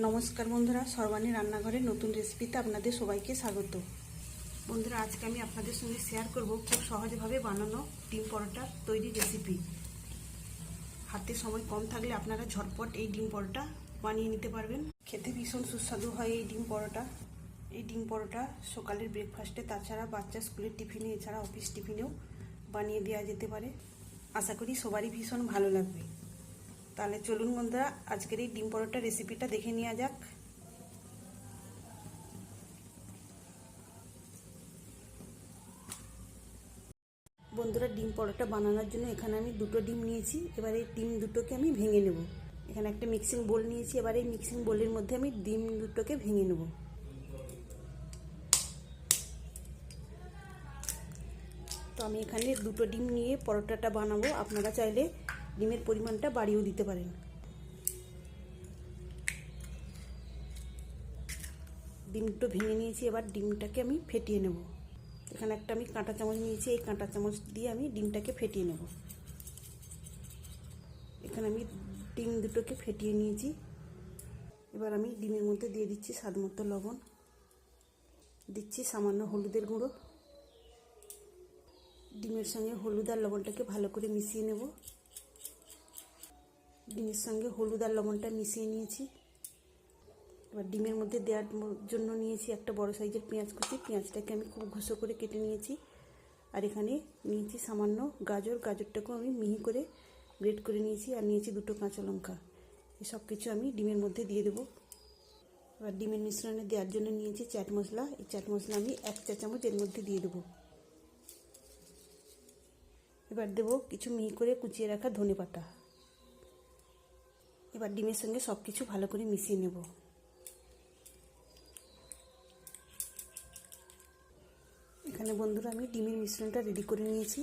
নমস্কার বন্ধুরা, সর্বাণী রান্নাঘরের নতুন রেসিপিতে আপনাদের সবাইকে স্বাগত। বন্ধুরা, আজকে আমি আপনাদের সঙ্গে শেয়ার করব খুব সহজভাবে বানানো ডিম পরোটা তৈরি রেসিপি হাতে সময় কম থাকলে আপনারা ঝটপট এই ডিম পরোটা বানিয়ে নিতে পারবেন। খেতে ভীষণ সুস্বাদু হয় এই ডিম পরোটা। এই ডিম পরোটা সকালের ব্রেকফাস্টে তাছাড়া বাচ্চা স্কুলের টিফিনে এছাড়া অফিস টিফিনেও বানিয়ে দেওয়া যেতে পারে। আশা করি সবারই ভীষণ ভালো লাগবে। তাহলে চলুন বন্ধুরা, আজকের এই ডিম পরোটা রেসিপিটা দেখে নেওয়া যাক। বন্ধুরা, ডিম পরোটা বানানোর জন্য এখানে আমি দুটো ডিম নিয়েছি। এবার এই ডিম দুটোকে আমি ভেঙে নেব। এখানে একটা মিক্সিং বোল নিয়েছি। এবার এই মিক্সিং বোলের মধ্যে আমি ডিম দুটোকে ভেঙে নেব। তো আমি এখানে দুটো ডিম নিয়ে পরোটাটা বানাবো। আপনারা চাইলে ডিমের পরিমাণটা বাড়িয়েও দিতে পারেন। ডিমটো ভেঙে নিয়েছি, এবার ডিমটাকে আমি ফেটিয়ে নেব। এখানে একটা আমি কাঁটা চামচ নিয়েছি, এই কাঁটা চামচ দিয়ে আমি ডিমটাকে ফেটিয়ে নেব। এখানে আমি ডিম দুটোকে ফেটিয়ে নিয়েছি। এবার আমি ডিমের মধ্যে দিয়ে দিচ্ছি স্বাদ মতো লবণ। দিচ্ছি সামান্য হলুদের গুঁড়ো। ডিমের সঙ্গে হলুদ আর লবণটাকে ভালো করে মিশিয়ে নেব। ডিমের সঙ্গে হলুদ আর লবণটা মিশিয়ে নিয়েছি। এবার ডিমের মধ্যে দেওয়ার জন্য নিয়েছি একটা বড় সাইজের পেঁয়াজ কুচি। পেঁয়াজটাকে আমি খুব ঘুষো করে কেটে নিয়েছি। আর এখানে নিয়েছি সামান্য গাজর। গাজরটাকেও আমি মিহি করে গ্রেট করে নিয়েছি আর নিয়েছি দুটো কাঁচা লঙ্কা। সব কিছু আমি ডিমের মধ্যে দিয়ে দেবো। এবার ডিমের মিশ্রণে দেওয়ার জন্য নিয়েছি চাট মশলা। এই চাট মশলা আমি এক চা চামচ এর মধ্যে দিয়ে দেবো। এবার দেবো কিছু মিহি করে কুচিয়ে রাখা ধনে পাতা এবার ডিমের সঙ্গে সব কিছু ভালো করে মিশিয়ে নেব। এখানে বন্ধুরা আমি ডিমের মিশ্রণটা রেডি করে নিয়েছি।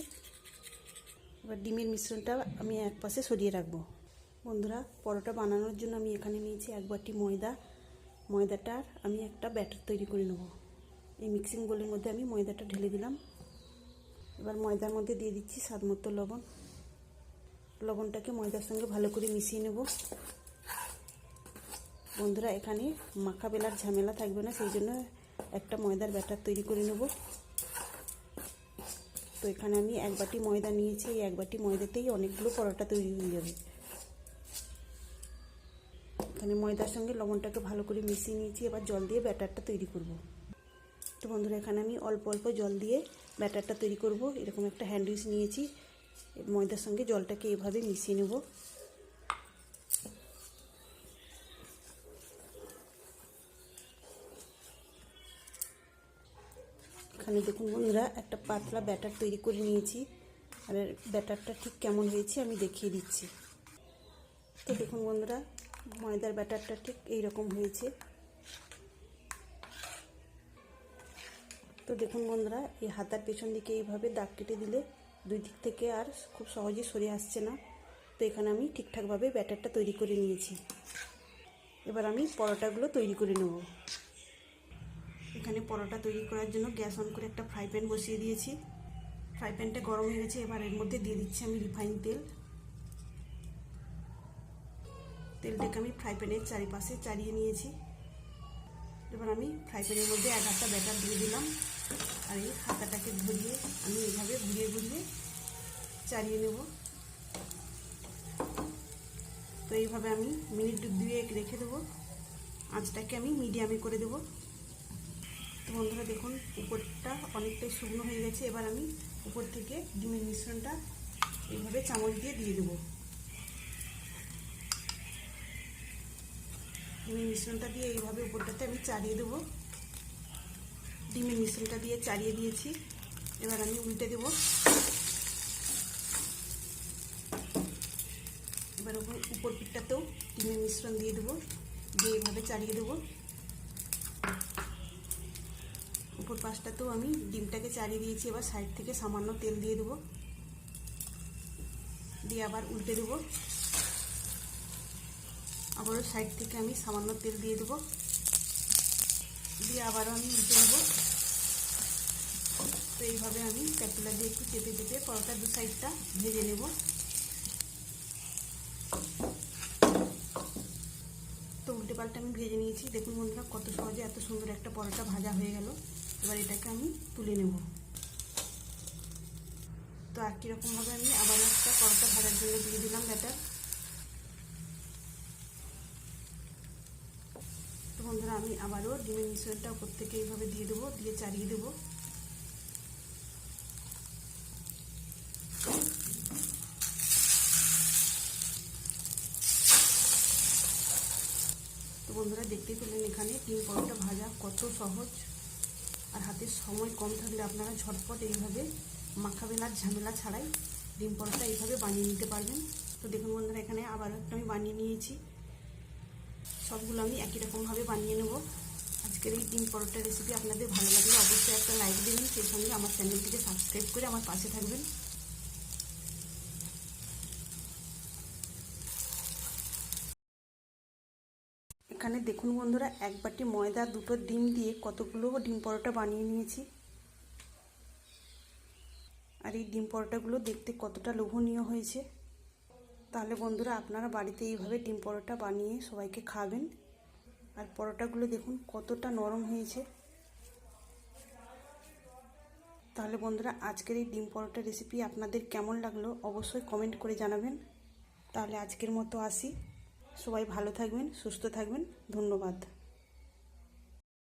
এবার ডিমের মিশ্রণটা আমি এক পাশে সরিয়ে রাখব। বন্ধুরা, পরোটা বানানোর জন্য আমি এখানে নিয়েছি এক বাটি ময়দা। ময়দাটার আমি একটা ব্যাটার তৈরি করে নেব। এই মিক্সিং বোলের মধ্যে আমি ময়দাটা ঢেলে দিলাম। এবার ময়দার মধ্যে দিয়ে দিচ্ছি স্বাদ মতো লবণ। লবণটাকে ময়দার সঙ্গে ভালো করে মিশিয়ে নেব। বন্ধুরা, এখানে মাখা বেলার ঝামেলা থাকবে না, সেই জন্য একটা ময়দার ব্যাটার তৈরি করে নেব। তো এখানে আমি এক বাটি ময়দা নিয়েছি, এই এক বাটি ময়দাতেই অনেকগুলো পরোটা তৈরি হয়ে যাবে। এখানে ময়দার সঙ্গে লবণটাকে ভালো করে মিশিয়ে নিয়েছি, এবার জল দিয়ে ব্যাটারটা তৈরি করব। তো বন্ধুরা, এখানে আমি অল্প অল্প জল দিয়ে ব্যাটারটা তৈরি করব। এরকম একটা হ্যান্ডউইচ নিয়েছি। ময়দার সঙ্গে জলটাকে এভাবে মিশিয়ে নেব। এখানে দেখুন বন্ধুরা, একটা পাতলা ব্যাটার তৈরি করে নিয়েছি। আর ব্যাটারটা ঠিক কেমন হয়েছে আমি দেখিয়ে দিচ্ছি। তো দেখুন বন্ধুরা, ময়দার ব্যাটারটা ঠিক এই রকম হয়েছে। তো দেখুন বন্ধুরা, এই হাতার পেছন দিকে এইভাবে দাগ কেটে দিলে দুই দিক থেকে আর খুব সহজে সরে আসছে না। তো এখানে আমি ঠিকঠাকভাবে ব্যাটারটা তৈরি করে নিয়েছি। এবার আমি পরোটাগুলো তৈরি করে নেব। এখানে পরোটা তৈরি করার জন্য গ্যাস অন করে একটা ফ্রাই প্যান বসিয়ে দিয়েছি। ফ্রাই প্যানটা গরম হয়ে গেছে, এবার এর মধ্যে দিয়ে দিচ্ছি আমি রিফাইন তেল। তেলটাকে আমি ফ্রাই প্যানের চারিপাশে চারিয়ে নিয়েছি। এবার আমি ফ্রাই প্যানের মধ্যে এক হাতটা ব্যাটার দিয়ে দিলাম। আর এই হাতাটাকে ঘুরিয়ে আমি এইভাবে ঘুরিয়ে ঘুরিয়ে চালিয়ে নেব। তো এইভাবে আমি মিনিট দুয়ে রেখে দেবো। আঁচটাকে আমি মিডিয়ামে করে দেবো। তো বন্ধুরা দেখুন, উপরটা অনেকটাই শুকনো হয়ে গেছে। এবার আমি উপর থেকে ডিমের মিশ্রণটা এইভাবে চামচ দিয়ে দিয়ে দেবো। ডিমের মিশ্রণটা দিয়ে এইভাবে উপরটাতে আমি চালিয়ে দেবো। ডিমের মিশ্রণটা দিয়ে চালিয়ে দিয়েছি। এবার আমি উল্টে দেব। এবার উপর পিঠটাতেও ডিমের মিশ্রণ দিয়ে দেবো। দিয়ে এইভাবে চালিয়ে দেবো। উপর পাশটাতেও আমি ডিমটাকে চালিয়ে দিয়েছি। এবার সাইড থেকে সামান্য তেল দিয়ে দেবো। দিয়ে আবার উল্টে দেবো। আবারও সাইড থেকে আমি সামান্য তেল দিয়ে দেবো। দিয়ে আবারও আমি উল্টে দেবো তো এইভাবে আমি ক্যাপিলার দিয়ে একটু চেপে চেপে পরোটার দু সাইডটা ভেজে নেব। তো উল্টে পাল্টে আমি ভেজে নিয়েছি। দেখুন বন্ধুরা, কত সহজে এত সুন্দর একটা পরোটা ভাজা হয়ে গেল। এবার এটাকে আমি তুলে নেব। তো একই রকমভাবে আমি আবার একটা পরোটা ভাজার জন্য দিয়ে দিলাম ব্যাটার। বন্ধুরা, আমি আবারও ডিমের মিশ্রণটা উপর থেকে এইভাবে দিয়ে দেবো, দিয়ে চালিয়ে দেবো। তো বন্ধুরা, দেখতেই পেলেন এখানে ডিম পরোটা ভাজা কত সহজ। আর হাতে সময় কম থাকলে আপনারা ঝটপট এইভাবে মাখাবেন আর ঝামেলা ছাড়াই ডিম পরোটা এইভাবে বানিয়ে নিতে পারবেন। তো দেখুন বন্ধুরা, এখানে আবার একটা আমি বানিয়ে নিয়েছি। সবগুলো আমি একই রকমভাবে বানিয়ে নেব। আজকের এই ডিম পরোটা রেসিপি আপনাদের ভালো লাগলে অবশ্যই একটা লাইক দেবেন, সেই সঙ্গে আমার চ্যানেলটিকে সাবস্ক্রাইব করে আমার পাশে থাকবেন। এখানে দেখুন বন্ধুরা, এক বাটি ময়দা, দুটো ডিম দিয়ে কতগুলো ডিম পরোটা বানিয়ে নিয়েছি। আর এই ডিম পরোটাগুলো দেখতে কতটা লোভনীয় হয়েছে। তাহলে বন্ধুরা আপনারা বাড়িতে এইভাবে ডিম পরোটা বানিয়ে সবাইকে খাবেন। আর পরোটাগুলো দেখুন কতটা নরম হয়েছে। তাহলে বন্ধুরা আজকের এই ডিম পরোটা রেসিপি আপনাদের কেমন লাগল অবশ্যই কমেন্ট করে জানাবেন। তাহলে আজকের মতো আসি। সবাই ভালো থাকবেন, সুস্থ থাকবেন। ধন্যবাদ।